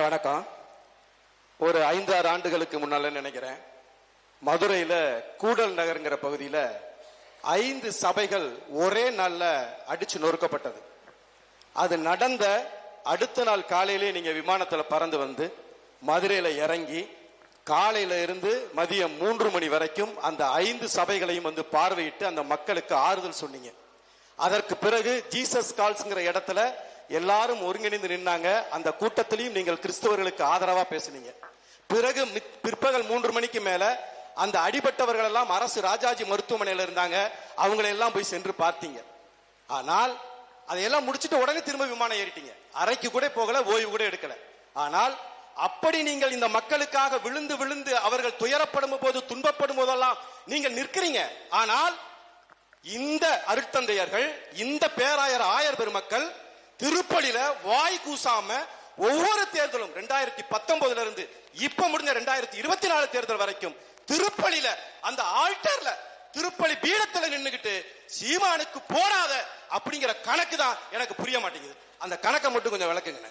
வணக்கம். ஒரு ஐந்தாறு ஆண்டுகளுக்கு முன்னால நினைக்கிறேன் மதுரையில கூடல் நகர்ங்கிற பகுதியில ஐந்து சபைகள் ஒரே நாள்ல அடிச்சு நொறுக்கப்பட்டது. அது நடந்த அடுத்த நாள் காலையிலே நீங்க விமானத்தில் பறந்து வந்து மதுரையில இறங்கி காலையில இருந்து மதியம் மூன்று மணி வரைக்கும் அந்த ஐந்து சபைகளையும் வந்து பார்வையிட்டு அந்த மக்களுக்கு ஆறுதல் சொன்னீங்க. அதற்கு பிறகு ஜீசஸ் கால்ஸ்ங்கிற இடத்துல எல்லாரும் ஒருங்கிணைந்து நின்னாங்க. அந்த கூட்டத்திலையும் நீங்கள் கிறிஸ்தவர்களுக்கு ஆதரவா பேசுனீங்க. பிறகு பிற்பகல் மூன்று மணிக்கு மேல அந்த அடிபட்டவர்கள் எல்லாம் அரசு ராஜாஜி மருத்துவமனையில இருந்தாங்க. அவங்களை எல்லாம் போய் சென்று பார்த்தீங்க. ஆனால் அதையெல்லாம் முடிச்சிட்டு உடனே திரும்ப விமானம் ஏறிட்டீங்க. அறைக்கு கூட போகல ஓய்வு கூட எடுக்கல. ஆனால் அப்படி நீங்கள் இந்த மக்களுக்காக விழுந்து விழுந்து அவர்கள் துயரப்படும் போது துன்பப்படும் போதெல்லாம் நீங்கள் நிற்கிறீங்க. ஆனால் இந்த அருட்தந்தையர்கள் இந்த பேராயர் ஆயர் பெருமக்கள் திருப்பலியில வாய் கூசாம ஒவ்வொரு தேர்தலும் ரெண்டாயிரத்தி பத்தொன்பதுல இருந்து இப்ப முடிஞ்ச ரெண்டாயிரத்தி இருபத்தி நாலு தேர்தல் வரைக்கும் திருப்பலியில அந்த ஆல்டர்ல திருப்பலி பீடத்துல நின்னுகிட்டு சீமானுக்கு போடாத அப்படிங்கிற கணக்கு தான் எனக்கு புரிய மாட்டேங்குது. அந்த கணக்கை மட்டும் கொஞ்சம் விளக்குங்க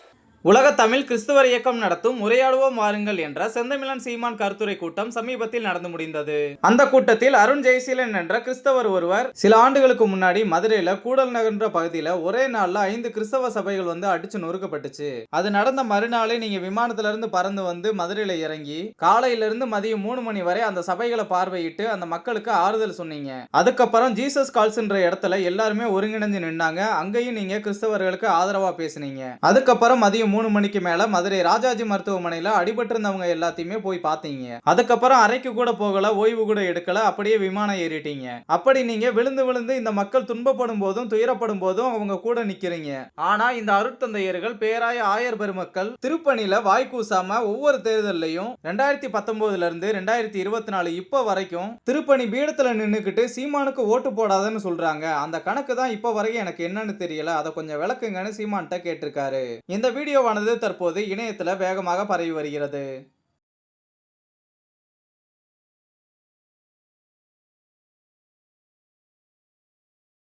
உலக தமிழ் கிறிஸ்துவர் இயக்கம் நடத்தும் உரையாடுவோம் வாருங்கள் என்ற செந்தமிழன் சீமான் கருத்துரை கூட்டம் சமீபத்தில் நடந்து முடிந்தது. அந்த கூட்டத்தில் அருண் ஜெயசீலன் என்ற கிறிஸ்தவர் ஒருவர் சில ஆண்டுகளுக்கு முன்னாடி மதுரையில கூடல் நகர்ன்ற பகுதியில ஒரே நாள்ல ஐந்து கிறிஸ்தவ சபைகள் வந்து அடிச்சு நொறுக்கப்பட்டுச்சு. அது நடந்த மறுநாளே நீங்க விமானத்துல இருந்து பறந்து வந்து மதுரையில இறங்கி காலையில இருந்து மதியம் மூணு மணி வரை அந்த சபைகளை பார்வையிட்டு அந்த மக்களுக்கு ஆறுதல் சொன்னீங்க. அதுக்கப்புறம் ஜீசஸ் கால்ஸ்ன்ற இடத்துல எல்லாருமே ஒருங்கிணைஞ்சு நின்னாங்க. அங்கேயும் நீங்க கிறிஸ்தவர்களுக்கு ஆதரவா பேசுனீங்க. அதுக்கப்புறம் மதியம் மூணு மணிக்கு மேல மதுரை ராஜாஜி மருத்துவமனையில அடிபட்டிருந்தவங்க எல்லாத்தையுமே போய் பார்த்தீங்க. அதுக்கப்புறம் அறைக்கு கூட போகல ஓய்வு கூட எடுக்கல அப்படியே விமானம் ஏறிட்டீங்க. அப்படி நீங்க விழுந்து விழுந்து இந்த மக்கள் துன்பப்படும் போதும் துயரப்படும் போதும் அவங்க கூட நிக்கிறீங்க. ஆனா இந்த அருட்தந்தையர்கள் பேராய ஆயர் பெருமக்கள் திருப்பணியில வாய் கூசாம ஒவ்வொரு தேர்தலையும் ரெண்டாயிரத்தி பத்தொன்பதுல இருந்து ரெண்டாயிரத்தி இருபத்தி நாலு இப்ப வரைக்கும் திருப்பணி பீடத்துல நின்னுக்கிட்டு சீமானுக்கு ஓட்டு போடாதன்னு சொல்றாங்க. அந்த கணக்கு தான் இப்ப வரைக்கும் எனக்கு என்னன்னு தெரியல. அதை கொஞ்சம் விளக்குங்கன்னு சீமான்கிட்ட கேட்டிருக்காரு. இந்த வீடியோ வீடியோவானது தற்போது இணையத்தில் வேகமாக பரவி வருகிறது.